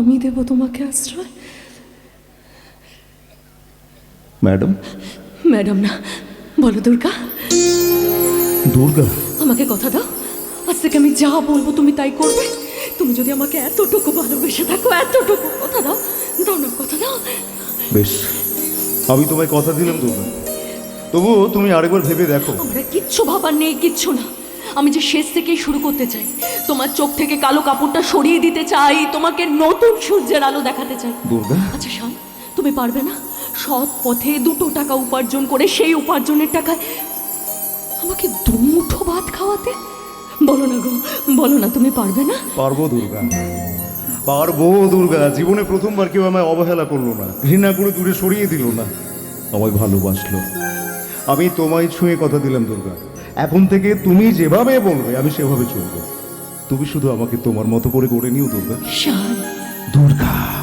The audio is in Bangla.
আমি দেব তোমাকে আশ্রয়? ম্যাডাম? ম্যাডাম না বলো দুর্গা। দুর্গা? আমাকে কথা দাও আজ থেকে আমি যা বলব তুমি তাই করবে। তুমি যদি আমাকে এতটুকু ভালোবেসে থাকো এতটুকু কথা দাও দাও না কথা দাও। বেশ আমি তোমায় কথা দিলাম দুর্গা। তবুও তুমি আরেকবার ভেবে দেখো। আমরা কিচ্ছু ভাবার নেই কিচ্ছু না। আমি যে শেষ থেকেই শুরু করতে চাই তোমার চোখ থেকে কালো কাপড়টা সরিয়ে দিতে চাই তোমাকে নতুন সূর্যের আলো দেখাতে চাই। দুর্গা? আচ্ছা শান তুমি পারবে না? সৎ পথে দুটো টাকা উপার্জন করে সেই উপার্জনের টাকায় আমাকে দুমুঠো ভাত খাওয়াতে? বলো না গো বলো না তুমি পারবে না? পারব দুর্গা। পারব দুর্গা। জীবনে প্রথমবার কেউ আমায় অবহেলা করল না ঘৃণা করে দূরে সরিয়ে দিল না। আমায় ভালোবাসলো। আমি তোমায় ছুঁয়ে কথা দিলাম দুর্গা। এখন থেকে তুমি যেভাবে বলবে আমি সেভাবে চলবো। তুমি শুধু আমাকে তোমার মতো করে গড়ে নিও দুর্গা। দুর্গা।